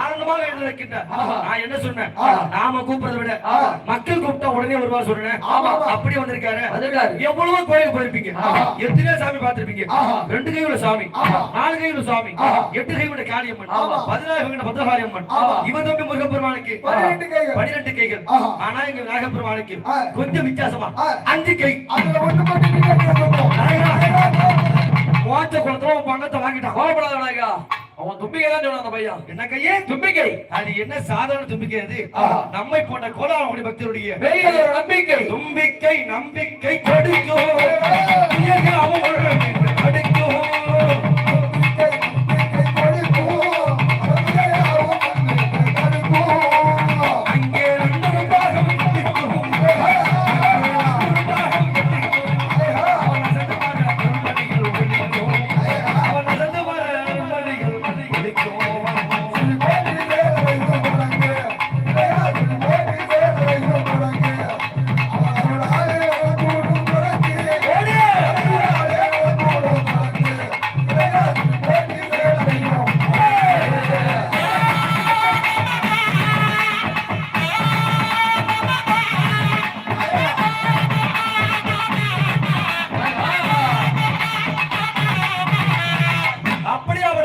ஆனந்தமாக எழுந்திருக்கின்றார் நான் என்ன சொன்னேன். நாம கூப்பிடுறதை விட. மக்கள் கூப்பிட்டா உடனே வருவார் சொன்னேன் ஆமா. அப்படி வந்திருக்காரு. எவ்வளவோ கோயிலுக்கு போயிருப்பீங்க. எத்தனையோ சாமி பார்த்திருப்பீங்க. ரெண்டு கையுள்ள சாமி. நாலு கையுள்ள சாமி. எட்டு கையுள்ள காளியம்மன். பதினாறு பத்ரகாளியம்மன். இவன் தம்பி முருகப்பெருமானுக்கு பன்னிரண்டு கைகள். ஆனா எங்க நாகப்பெருமானுக்கு. கொஞ்சம் வித்தியாசமா. அஞ்சு கை அதுல ஒண்ணு மட்டும். மோச்ச குளத்துல வாங்கிட்டான் கோவப்படாத விநாயகா அவன் தும்பிக்கை தான் சொன்னான் அந்த பையன் என்ன கையே? தும்பிக்கை. அது என்ன சாதாரண தும்பிக்கை அது. நம்மை போன்ற கோலாவணி பக்தருடைய நம்பிக்கை. தும்பிக்கை நம்பிக்கை கொடுக்கும்.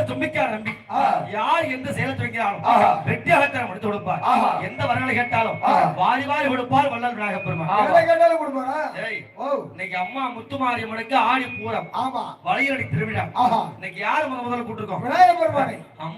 அப்படியே அவர் தும்பிக்கா நம்பி யார் எந்த செயலை துவங்கினாலும் ஆஹா. வெற்றியாகத்தான் முடித்து கொடுப்பார். எந்த வரங்களை கேட்டாலும். வாரி வாரி கொடுப்பார் வள்ளல் நாகப்பெருமான் ஏய், இன்னைக்கு அம்மா முத்துமாரியம்மனுக்கு ஆடி பூரம். ஆமா. வளையடி திருவிழா. இன்னைக்கு யாரு முத முதல்ல கூட்டிருக்கோம்? பெருமானை. அம்மா